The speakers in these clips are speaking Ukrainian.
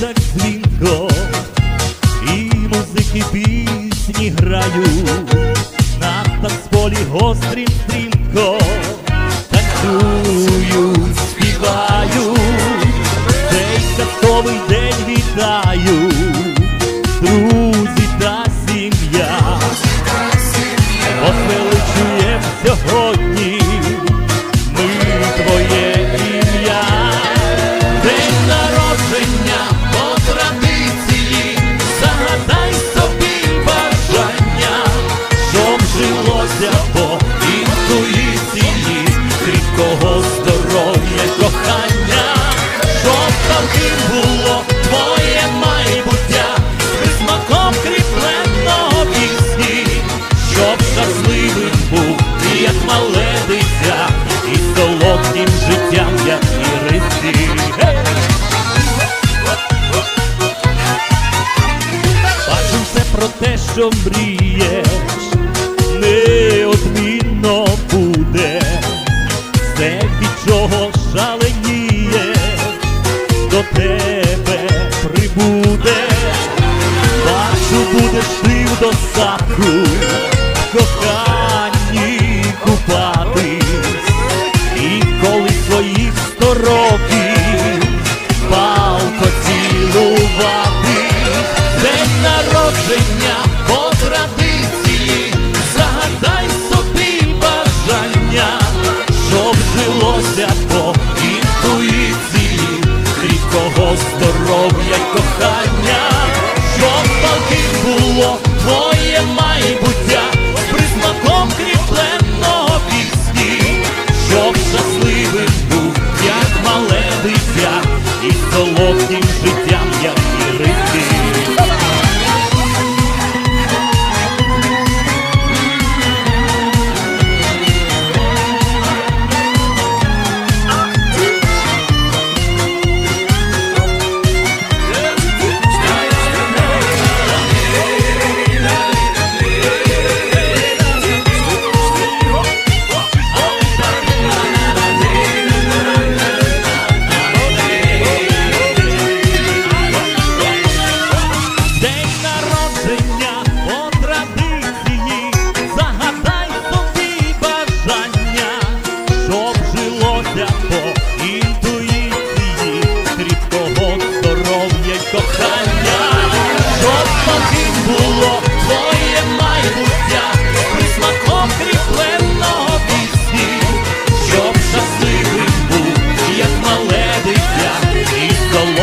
так дзвінко, і музики пісні грають, на танцполі гострим стрімко, танцюють, співають, цей святковий день вітаю, друзі та сім'я, освеличує сьогодні. що мрієш, неодмінно буде, все від чого шаленієш, до тебе прибуде, бачу, будеш ти в досадку. Lord, that's all.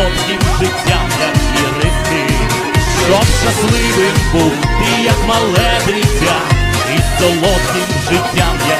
солодким життям, як і рити, щоб щасливим був і як мале і солодким життям. я.